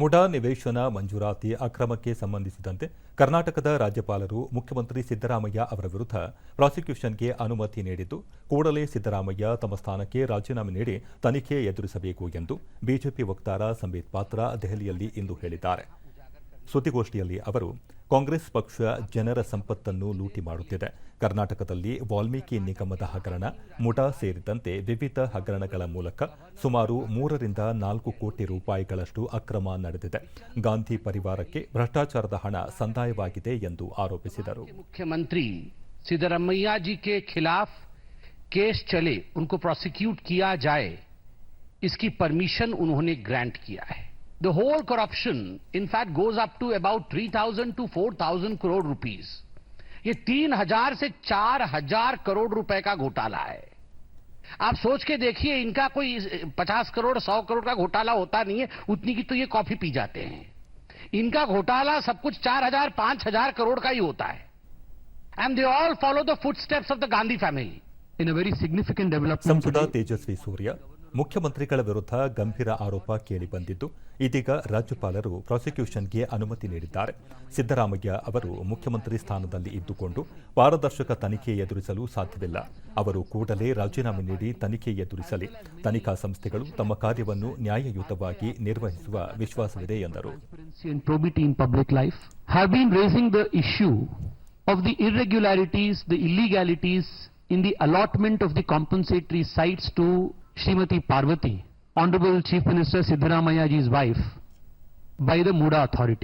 ಮುಡಾ ನಿವೇಶನ ಮಂಜೂರಾತಿ ಅಕ್ರಮಕ್ಕೆ ಸಂಬಂಧಿಸಿದಂತೆ ಕರ್ನಾಟಕದ ರಾಜ್ಯಪಾಲರು ಮುಖ್ಯಮಂತ್ರಿ ಸಿದ್ದರಾಮಯ್ಯ ಅವರ ವಿರುದ್ಧ ಪ್ರಾಸಿಕ್ಯೂಷನ್ಗೆ ಅನುಮತಿ ನೀಡಿದ್ದು, ಕೂಡಲೇ ಸಿದ್ದರಾಮಯ್ಯ ತಮ್ಮ ಸ್ಥಾನಕ್ಕೆ ರಾಜೀನಾಮೆ ನೀಡಿ ತನಿಖೆ ಎದುರಿಸಬೇಕು ಎಂದು ಬಿಜೆಪಿ ವಕ್ತಾರ ಸಂಬಿತ್ ಪಾತ್ರ ದೆಹಲಿಯಲ್ಲಿ ಇಂದು ಹೇಳಿದ್ದಾರೆ. ಸುದ್ದಿಗೋಷ್ಠಿಯಲ್ಲಿ ಅವರು ಕಾಂಗ್ರೆಸ್ ಪಕ್ಷ ಜನರ ಸಂಪತ್ತನ್ನು ಲೂಟಿ ಮಾಡುತ್ತಿದೆ ಕರ್ನಾಟಕದಲ್ಲಿ ವಾಲ್ಮೀಕಿ ನಿಗಮದ ಹಗರಣ ಮುಡಾ ಸೇರಿದಂತೆ ವಿವಿಧ ಹಗರಣಗಳ ಮೂಲಕ ಸುಮಾರು ಮೂರರಿಂದ ನಾಲ್ಕು ಕೋಟಿ ರೂಪಾಯಿಗಳಷ್ಟು ಅಕ್ರಮ ನಡೆದಿದೆ ಗಾಂಧಿ ಪರಿವಾರಕ್ಕೆ ಭ್ರಷ್ಟಾಚಾರದ ಹಣ ಸಂದಾಯವಾಗಿದೆ ಎಂದು ಆರೋಪಿಸಿದರು मुख्यमंत्री सिद्धरमैया जी के खिलाफ केस चले उनको प्रोसिक्यूट किया जाए इसकी परमिशन उन्होंने ग्रांट किया है the whole corruption in fact goes up to about 3000 to 4000 crore rupees. ये 3000 से 4000 करोड़ रुपए का घोटाला है। आप सोच के देखिए इनका कोई 50 करोड़ सौ करोड़ का घोटाला होता नहीं है उतनी की तो ये कॉफ़ी पी जाते हैं। इनका घोटाला सब कुछ चार हज़ार पाँच हज़ार करोड़ का ही होता है। And they all follow the footsteps of the Gandhi family in a very significant development Tejasvi Surya ಮುಖ್ಯಮಂತ್ರಿಗಳ ವಿರುದ್ಧ ಗಂಭೀರ ಆರೋಪ ಕೇಳಿಬಂದಿದ್ದು ಇದೀಗ ರಾಜ್ಯಪಾಲರು ಪ್ರಾಸಿಕ್ಯೂಷನ್ಗೆ ಅನುಮತಿ ನೀಡಿದ್ದಾರೆ. ಸಿದ್ದರಾಮಯ್ಯ ಅವರು ಮುಖ್ಯಮಂತ್ರಿ ಸ್ಥಾನದಲ್ಲಿ ಇದ್ದುಕೊಂಡು ಪಾರದರ್ಶಕ ತನಿಖೆ ಎದುರಿಸಲು ಸಾಧ್ಯವಿಲ್ಲ. ಅವರು ಕೂಡಲೇ ರಾಜೀನಾಮೆ ನೀಡಿ ತನಿಖೆ ಎದುರಿಸಲಿ. ತನಿಖಾ ಸಂಸ್ಥೆಗಳು ತಮ್ಮ ಕಾರ್ಯವನ್ನು ನ್ಯಾಯಯುತವಾಗಿ ನಿರ್ವಹಿಸುವ ವಿಶ್ವಾಸವಿದೆ ಎಂದರು. Of the irregularities, the illegalities in the allotment of the compensatory sites to Srimati Parvati, Honorable Chief Minister Siddaramaya ji's wife, by the Muda authority.